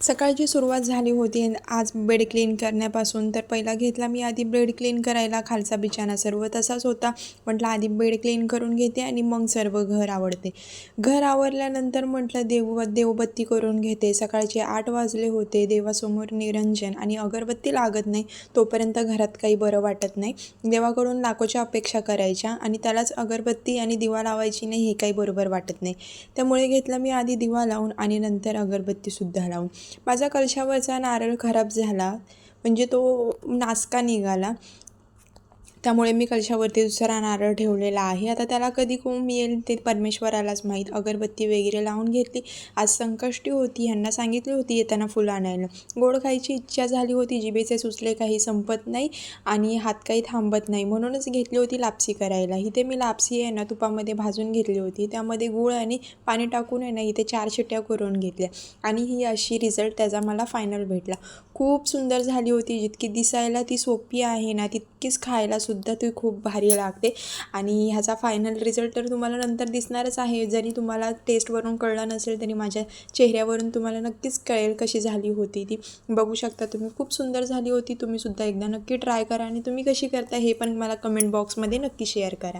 सकाळची सुरुवात झाली होती. आज बेड क्लीन करण्यापासून तर पहिला घेतला. मी आधी बेड क्लीन करायला खालचा बिछाना सर्व तसाच होता. म्हटलं आधी बेड क्लीन करून घेते आणि मग सर्व घर आवडते घर आवरल्यानंतर म्हटलं देव देवबत्ती करून घेते. सकाळचे आठ वाजले होते. देवासमोर निरंजन आणि अगरबत्ती लागत नाही तोपर्यंत घरात काही बरं वाटत नाही. देवाकडून लाखोच्या अपेक्षा करायच्या आणि त्यालाच अगरबत्ती आणि दिवा लावायची नाही हे काही बरोबर वाटत नाही. त्यामुळे घेतला मी आधी दिवा लावून आणि नंतर अगरबत्तीसुद्धा लावून. माझा कलशावरचा नारळ खराब झाला. म्हणजे तो नासका निघाला. त्यामुळे मी कलशावरती दुसरा नारळ ठेवलेला आहे. आता त्याला कधी कोण येईल ते परमेश्वरालाच माहीत. अगरबत्ती वगैरे लावून घेतली. आज संकष्टी होती. ह्यांना सांगितली होती येताना फुलं आणायला. गोड खायची इच्छा झाली होती. जिभेचे सुचले काही संपत नाही आणि हात काही थांबत नाही. म्हणूनच घेतली होती लापसी करायला. इथे मी लापसी आहे ना तुपामध्ये भाजून घेतली होती. त्यामध्ये गूळ आणि पाणी टाकून आहे ना इथे चार शिट्ट्या करून घेतल्या. आणि ही अशी रिझल्ट त्याचा मला फायनल भेटला. खूप सुंदर झाली होती. जितकी दिसायला ती सोपी आहे ना तितकीच खायला सुद्धा सुद्धा ती खूप भारी लागते. आणि ह्याचा फायनल रिझल्ट तर तुम्हाला नंतर दिसणारच आहे. जरी तुम्हाला टेस्टवरून कळलं नसेल तरी माझ्या चेहऱ्यावरून तुम्हाला नक्कीच कळेल कशी झाली होती ती. बघू शकता तुम्ही. खूप सुंदर झाली होती. तुम्हीसुद्धा एकदा नक्की ट्राय करा आणि तुम्ही कशी करता हे पण मला कमेंट बॉक्समध्ये नक्की शेअर करा.